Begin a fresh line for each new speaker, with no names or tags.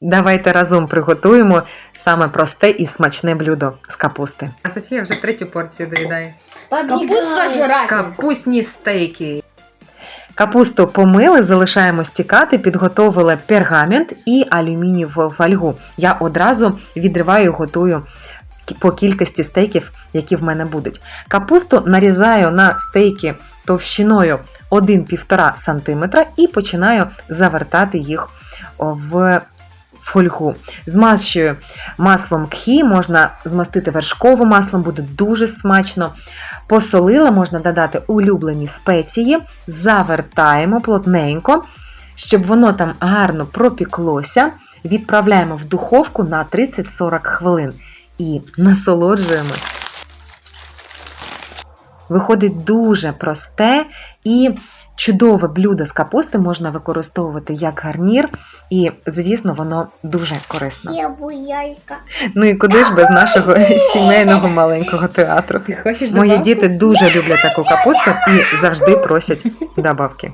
Давайте разом приготуємо саме просте і смачне блюдо з капусти. А Софія вже третю порцію доїдає.
Капуста жрать.
Капустні стейки. Капусту помили, залишаємо стікати, підготовили пергамент і алюмінієву фольгу. Я одразу відриваю і готую по кількості стейків, які в мене будуть. Капусту нарізаю на стейки товщиною 1-1,5 см і починаю завертати їх в фольгу. Змащую маслом кхі, можна змастити вершковим маслом, буде дуже смачно. Посолила, можна додати улюблені спеції, завертаємо плотненько, щоб воно там гарно пропіклося. Відправляємо в духовку на 30-40 хвилин і насолоджуємось. Виходить дуже просте і чудове блюдо з капусти можна використовувати як гарнір, і, звісно, воно дуже корисно.
Я буялька.
Ну і куди ж без нашого сімейного маленького театру?
Ти хочеш
Мої діти дуже люблять таку капусту і завжди просять добавки.